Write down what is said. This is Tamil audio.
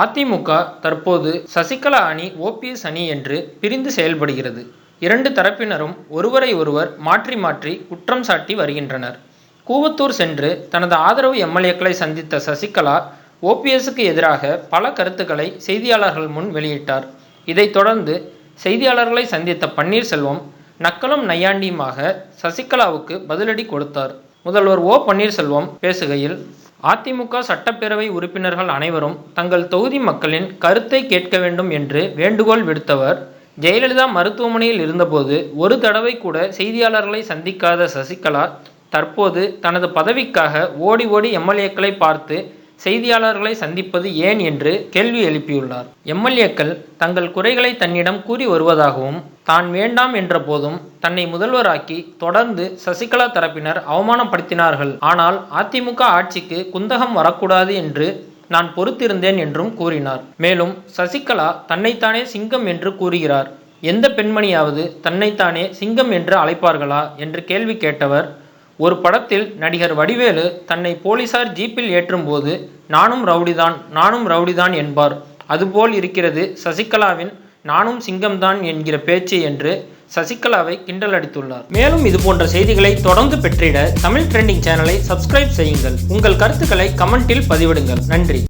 அதிமுக தற்போது சசிகலா அணி ஓபிஎஸ் அணி என்று பிரிந்து செயல்படுகிறது. இரண்டு தரப்பினரும் ஒருவரை ஒருவர் மாற்றி மாற்றி குற்றம் சாட்டி வருகின்றனர். கூவத்தூர் சென்று தனது ஆதரவு எம்எல்ஏக்களை சந்தித்த சசிகலா ஓபிஎஸ்க்கு எதிராக பல கருத்துக்களை செய்தியாளர்கள் முன் வெளியிட்டார். இதைத் தொடர்ந்து செய்தியாளர்களை சந்தித்த பன்னீர்செல்வம் நக்கலும் நையாண்டியுமாக சசிகலாவுக்கு பதிலடி கொடுத்தார். முதல்வர் ஓ பன்னீர்செல்வம் பேசுகையில் அதிமுக சட்டப்பேரவை உறுப்பினர்கள் அனைவரும் தங்கள் தொகுதி மக்களின் கருத்தை கேட்க வேண்டும் என்று வேண்டுகோள் விடுத்தவர். ஜெயலலிதா மருத்துவமனையில் இருந்தபோது ஒரு தடவை கூட செய்தியாளர்களை சந்திக்காத சசிகலா தற்போது தனது பதவிக்காக ஓடி ஓடி எம்எல்ஏக்களை பார்த்து செய்தியாளர்களை சந்திப்பது ஏன் என்று கேள்வி எழுப்பியுள்ளார். எம்எல்ஏக்கள் தங்கள் குறைகளை தன்னிடம் கூறி வருவதாகவும் தான் வேண்டாம் என்ற போதும் தன்னை முதல்வராக்கி தொடர்ந்து சசிகலா தரப்பினர் அவமானப்படுத்தினார்கள். ஆனால் அதிமுக ஆட்சிக்கு குந்தகம் வரக்கூடாது என்று நான் பொறுத்திருந்தேன் என்றும் கூறினார். மேலும் சசிகலா தன்னைத்தானே சிங்கம் என்று கூறுகிறார். எந்த பெண்மணியாவது தன்னைத்தானே சிங்கம் என்று அழைப்பார்களா? என்று கேள்வி கேட்டவர் ஒரு படத்தில் நடிகர் வடிவேலு தன்னை போலீசார் ஜீப்பில் ஏற்றும்போது நானும் ரவுடிதான் நானும் ரவுடிதான் என்பார். அதுபோல் இருக்கிறது சசிகலாவின் நானும் சிங்கம்தான் என்கிற பேச்சு என்று சசிகலாவை கிண்டல் அடித்துள்ளார். மேலும் இது போன்ற செய்திகளை தொடர்ந்து பெற்றிட தமிழ் ட்ரெண்டிங் சேனலை சப்ஸ்கிரைப் செய்யுங்கள். உங்கள் கருத்துக்களை கமெண்டில் பதிவிடுங்கள். நன்றி.